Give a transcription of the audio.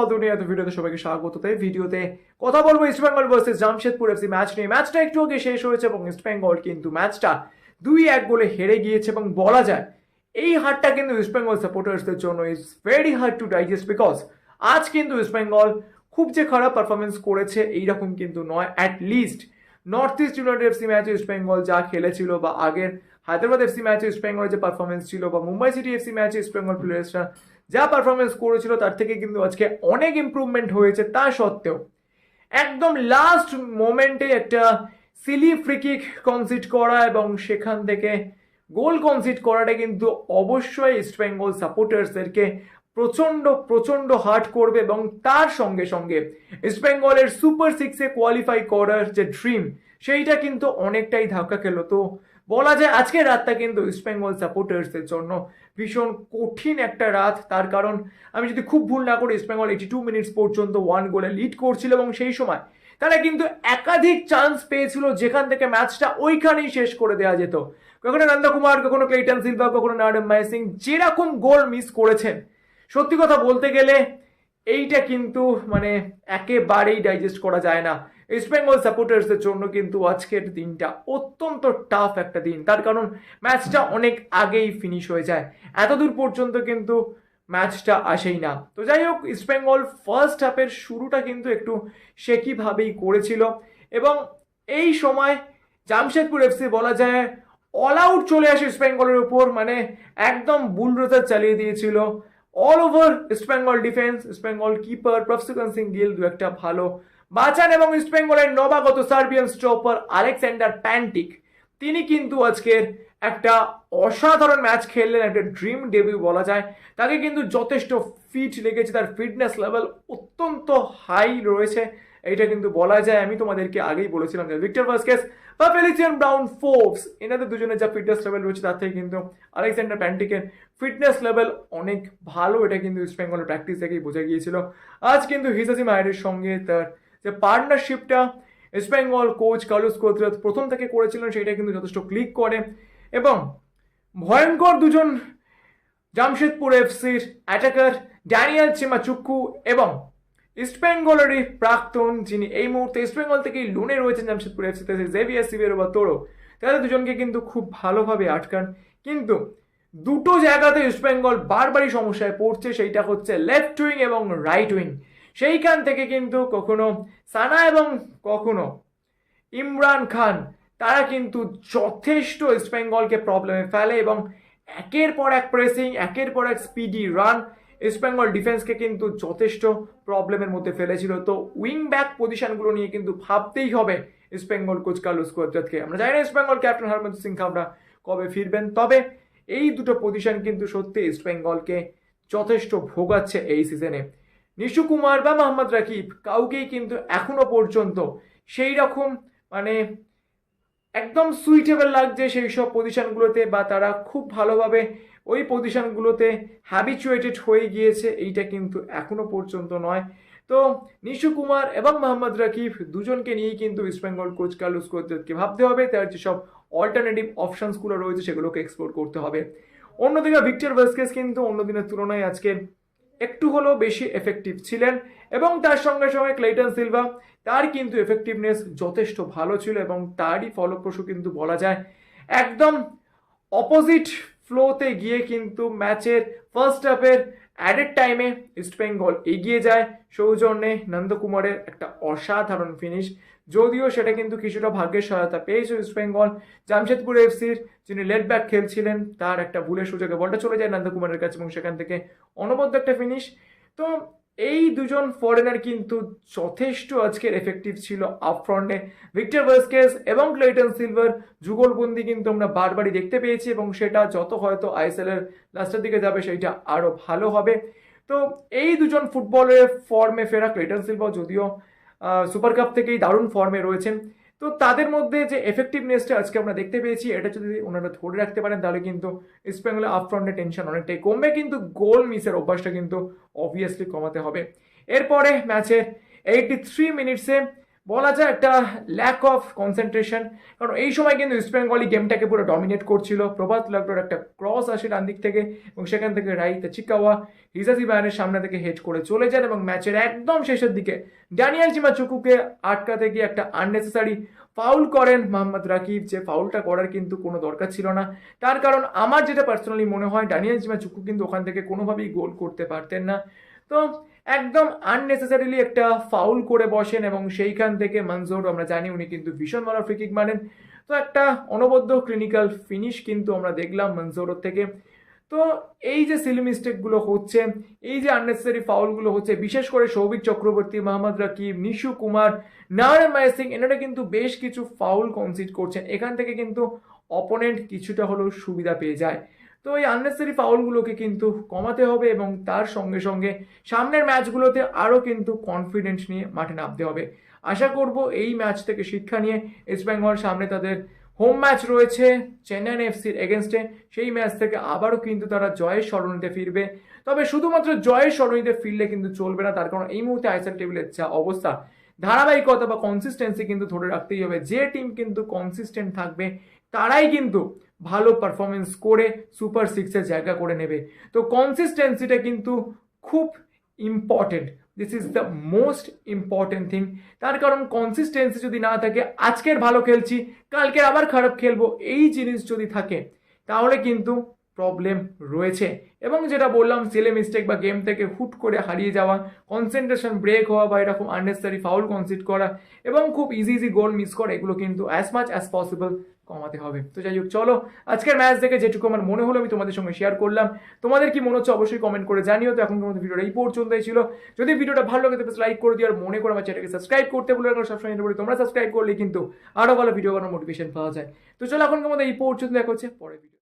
Football দুনিয়াতে ভিডিওতে সবাইকে স্বাগত। তাই ভিডিওতে কথা বলব East Bengal versus Jamshedpur FC match নিয়ে ম্যাচটা একটু আগে শেষ হয়েছে এবং ইস্ট বেঙ্গল কিন্তু ম্যাচটা দুই এক গোলে হেরে গিয়েছে এবং বলা যায় এই হারটা কিন্তু ইস্ট বেঙ্গল সাপোর্টার্সদের জন্য is very hard to digest because আজ কিন্তু ইস্ট বেঙ্গল খুব যে খারাপ পারফরমেন্স করেছে এইরকম কিন্তু নয় at least North East United FC ম্যাচে ইস্ট বেঙ্গল যা খেলেছিল বা আগের হায়দ্রাবাদ এফসি ম্যাচে ইস্ট যে পারফরমেন্স ছিল বা মুম্বাই সিটি এফসি ম্যাচে ইস্ট বেঙ্গল প্লেয়ার্সরা যা পারফরমেন্স করেছিল, তার থেকে কিন্তু আজকে অনেক ইমপ্রুভমেন্ট হয়েছে তা সত্ত্বেও। একদম লাস্ট মোমেন্টে একটা সিলি ফ্রিকিক কনসিড করা এবং সেখান থেকে গোল কনসিড করাটা কিন্তু অবশ্যই ইস্ট বেঙ্গল সাপোর্টার্সদেরকে প্রচণ্ড প্রচণ্ড হার্ট করবে এবং তার সঙ্গে সঙ্গে ইস্ট বেঙ্গলের সুপার সিক্সে কোয়ালিফাই করার যে ড্রিম সেইটা কিন্তু অনেকটাই ধাক্কা খেলো। তো বলা যায় আজকের রাতটা কিন্তু ইস্ট বেঙ্গল সাপোর্টার্সদের জন্য ভীষণ কঠিন একটা রাত। তার কারণ, আমি যদি খুব ভুল না করি East Bengal eighty two minutes পর্যন্ত ওয়ান গোলে লিড করছিল এবং সেই সময় তারা কিন্তু একাধিক চান্স পেয়েছিল যেখান থেকে ম্যাচটা ওইখানেই শেষ করে দেওয়া যেত। কখনো নন্দকুমার কখনো ক্লেটন সিলভা কখনো নাডম মাই সিং যেরকম গোল মিস করেছেন। সত্যি কথা বলতে গেলে, এইটা কিন্তু মানে একেবারেই ডাইজেস্ট করা যায় না। ইস্ট বেঙ্গল সাপোর্টার্সদের জন্য কিন্তু আজকের দিনটা অত্যন্ত টাফ একটা দিন। তার কারণ ম্যাচটা অনেক আগেই ফিনিশ হয়ে যায়। এতদূর পর্যন্ত কিন্তু ম্যাচটা আসেই না। তো যাই হোক ইস্ট বেঙ্গল ফার্স্ট হাফের শুরুটা কিন্তু একটু শেকিভাবেই করেছিল। এবং এই সময় জামশেদপুর এফসি বলা যায় অল আউট চলে আসে ইস্ট বেঙ্গলের উপর। মানে একদম বুলডোজার চালিয়ে দিয়েছিল। All over East Bengal defence East Bengal keeper Prabhsukhan Singh Gill দু একটা ভালো বাঁচান এবং ইস্ট বেঙ্গলের নবাগত সার্বিয়ান স্টপার আলেকজান্ডার প্যান্টিক, তিনি কিন্তু আজকের একটা অসাধারণ ম্যাচ খেললেন, একটা ড্রিম ডেবিউ বলা যায়। তাকে কিন্তু যথেষ্ট ফিট লেগেছে, তার ফিটনেস লেভেল অত্যন্ত হাই রয়েছে এটা কিন্তু বলা যায়। আমি তোমাদেরকে আগেই বলেছিলাম যে ভিক্টর ভাস্কেস বা ফেলিসিয়ান ব্রাউন ফোর্বস, এনাদের দুজনের যা ফিটনেস লেভেল রয়েছে, তার থেকে কিন্তু আলেকজান্ডার প্যান্টিকের ফিটনেস লেভেল অনেক ভালো, এটা কিন্তু ইস্ট বেঙ্গলের প্র্যাকটিস থেকেই বোঝা গিয়েছিল। আজ কিন্তু হিসাসি মায়ের সঙ্গে তার যে পার্টনারশিপটা East Bengal coach Carlos Cuadrat প্রথম থেকে করেছিলেন সেটা কিন্তু যথেষ্ট ক্লিক করে। এবং ভয়ঙ্কর দুজন জামশেদপুর এফসির অ্যাটাকার ড্যানিয়েল চিমাচুক্কু এবং ইস্টবেঙ্গলেরই প্রাক্তন যিনি এই মুহূর্তে ইস্টবেঙ্গল থেকেই লোনে রয়েছেন জামশেদপুর এফসিতে জেভিয়ার সিভিয়ার বা তোরো তাদের দুজনকে কিন্তু খুব ভালোভাবে আটকান। কিন্তু দুটো জায়গাতে ইস্টবেঙ্গল বারবারই সমস্যায় পড়ছে, সেইটা হচ্ছে লেফট উইং এবং রাইট উইং সেইখান থেকে কিন্তু কখনো সানা এবং কখনো ইমরান খান, তারা কিন্তু যথেষ্ট ইস্ট বেঙ্গলকে প্রবলেমে ফেলে এবং একের পর এক প্রেসিং একের পর এক স্পিডি রান ইস্ট বেঙ্গল ডিফেন্সকে কিন্তু যথেষ্ট প্রবলেমের মধ্যে ফেলেছিল। তো উইং ব্যাক পজিশনগুলো নিয়ে কিন্তু ভাবতেই হবে ইস্ট বেঙ্গল কোচ কার্লোস কোচকে আমরা জানি না East Bengal captain Harmanjot Singh আমরা কবে ফিরবেন, তবে এই দুটো পজিশন কিন্তু সত্যি ইস্ট বেঙ্গলকে যথেষ্ট ভোগাচ্ছে এই সিজনে নিশু কুমার বা মোহাম্মদ রাকিব কাউকেই কিন্তু এখনও পর্যন্ত সেই রকম মানে একদম সুইটেবল লাগছে সেই সব পজিশনগুলোতে বা তারা খুব ভালোভাবে ওই পজিশনগুলোতে হ্যাবিচুয়েটেড হয়ে গিয়েছে, এইটা কিন্তু এখনও পর্যন্ত নয়। তো নিশু কুমার এবং মোহাম্মদ রাকিব দুজনকে নিয়েই কিন্তু ইস্ট বেঙ্গল কোচ কার্লোস কোচকে ভাবতে হবে। তার যেসব অল্টারনেটিভ অপশানসগুলো রয়েছে সেগুলোকে এক্সপ্লোর করতে হবে। অন্যদিকে ভিক্টর ভাস্কেস কিন্তু অন্য দিনের তুলনায় আজকে একটু হলেও বেশি এফেক্টিভ ছিলেন এবং তার সঙ্গে সঙ্গে ক্লেটন সিলভা তার কিন্তু এফেক্টিভনেস যথেষ্ট ভালো ছিল এবং তারই ফলপ্রসূ কিন্তু বলা যায় একদম অপোজিট ফ্লোতে গিয়ে কিন্তু ম্যাচের ফার্স্ট হাফের অ্যাডেড টাইমে ইস্টবেঙ্গল এগিয়ে যায়। সৌজন্যে নন্দকুমারের একটা অসাধারণ ফিনিশ যদিও সেটা কিন্তু কিছুটা ভাগ্যের সহায়তা পেয়েছে ইস্টবেঙ্গল জামশেদপুর এফসির যিনি লেট ব্যাক খেলছিলেন, তার একটা ভুলের সুযোগে বলটা চলে যায় নন্দকুমারের কাছে এবং সেখান থেকে অনবদ্য একটা ফিনিশ তো এই দুজন ফরেনার কিন্তু যথেষ্ট আজকের এফেক্টিভ ছিল আপফ্রন্টে ভিক্টর ভাস্কেস এবং ক্লেটন সিলভার যুগলবন্দি কিন্তু আমরা বারবারই দেখতে পেয়েছি এবং সেটা যত হয়তো আইএসএল এর লাস্টের দিকে যাবে সেইটা আরও ভালো হবে। তো এই দুজন ফুটবলের ফর্মে ফেরা ক্লেটন সিলভা যদিও সুপার কাপ থেকেই দারুণ ফর্মে রয়েছেন। তো তাদের মধ্যে যে এফেক্টিভনেসটা আজকে আমরা দেখতে পেয়েছি, এটা যদি ওনারা ধরে রাখতে পারেন, তাহলে কিন্তু ইস্ট বেঙ্গলে আপফ্রন্টের টেনশন অনেকটাই কমবে, কিন্তু গোল মিসের অভ্যাসটা কিন্তু অবভিয়াসলি কমাতে হবে। এরপরে ম্যাচের এইটি থ্রি মিনিটসে বলা যায় একটা ল্যাক অফ কনসেন্ট্রেশন কারণ এই সময় কিন্তু ইস্ট বেঙ্গলি গেমটাকে পুরো ডমিনেট করছিল। প্রভাত লাগলোর একটা ক্রস আসে ডান দিক থেকে এবং সেখান থেকে রাইতে চিকাওয়া হিজাজি বায়ানের সামনে থেকে হেড করে চলে যান এবং ম্যাচের একদম শেষের দিকে ড্যানিয়েল চিমা চুকুকে আটকাতে গিয়ে একটা আননেসেসারি ফাউল করেন মোহাম্মদ রাকিব। যে ফাউলটা করার কিন্তু কোনো দরকার ছিল না। তার কারণ আমার যেটা পার্সোনালি মনে হয় ড্যানিয়েল চিমা চুকু কিন্তু ওখান থেকে কোনোভাবেই গোল করতে পারতেন না। তো একদম আননেসেসারিলি একটা ফাউল করে বসেন এবং সেইখান থেকে মনজোর আমরা জানি উনি কিন্তু ভীষণ ভালো ফ্রিকিক মানেন তো একটা অনবদ্য ক্লিনিক্যাল ফিনিশ কিন্তু আমরা দেখলাম মনজোরর থেকে। তো এই যে সিলি মিস্টেকগুলো হচ্ছে, এই যে আননেসেসারি ফাউলগুলো হচ্ছে, বিশেষ করে সৌভিক চক্রবর্তী, মোহাম্মদ রাকিব, নিশু কুমার, নারায়ণ সিং এনারা কিন্তু বেশ কিছু ফাউল কনসিড করছেন। এখান থেকে কিন্তু অপোনেন্ট কিছুটা হলেও সুবিধা পেয়ে যায়। তো এই আননেসেসারি ফাউলগুলোকে কিন্তু কমাতে হবে এবং তার সঙ্গে সঙ্গে সামনের ম্যাচগুলোতে আরও কিন্তু কনফিডেন্স নিয়ে মাঠে নামতে হবে। আশা করব এই ম্যাচ থেকে শিক্ষা নিয়ে ইস্ট বেঙ্গল সামনে তাদের হোম ম্যাচ রয়েছে চেন্নাইন এফসির এগেনস্টে সেই ম্যাচ থেকে আবারও কিন্তু তারা জয়ের স্মরণীতে ফিরবে। তবে শুধুমাত্র জয়ের স্মরণীতে ফিরলে কিন্তু চলবে না, তার কারণ এই মুহূর্তে আইসিএল টেবিলের যা অবস্থা, ধারাবাহিকতা বা কনসিস্টেন্সি কিন্তু ধরে রাখতেই হবে। যে টিম কিন্তু কনসিস্টেন্ট থাকবে তারাই কিন্তু ভালো পারফরমেন্স করে সুপার সিক্সের জায়গা করে নেবে। তো কনসিস্টেন্সিটা কিন্তু খুব important this is the most important thing তার কারণ কনসিস্টেন্সি যদি না থাকে, আজকের ভালো খেলছি, কালকের আবার খারাপ খেলব, এই জিনিস যদি থাকে, তাহলে কিন্তু প্রবলেম রয়েছে। এবং যেটা বললাম সিলে মিস্টেক বা গেম থেকে হুট করে হারিয়ে যাওয়া কনসেন্ট্রেশন ব্রেক হওয়া বা এরকম আননেসারি ফাউল কনসিড করা, এবং খুব ইজি ইজি গোল মিস করা, এগুলো কিন্তু অ্যাজ মাচ অ্যাজ পসিবল কমাতে হবে। তো যাই হোক, চলো, আজকের ম্যাচ দেখে যেটুকু আমার মনে হলো আমি তোমাদের সঙ্গে শেয়ার করলাম। তোমাদের কি মনে হচ্ছে অবশ্যই কমেন্ট করে জানিও। তো এখন তোমাদের ভিডিওটা এই পর্যন্তই ছিল। যদি ভিডিওটা ভালো লাগে তাহলে লাইক করে দিও আর মনে করে আমার চ্যানেলকে সাবস্ক্রাইব করতে বলে রাখো সবসময় বলি তোমরা সাবস্ক্রাইব করলে কিন্তু আরও ভালো ভিডিও বানানোর মোটিভেশন পাওয়া যায়। তো চলো এখন তোমাদের এই পর্যন্ত দেখা হচ্ছে পরে ভিডিও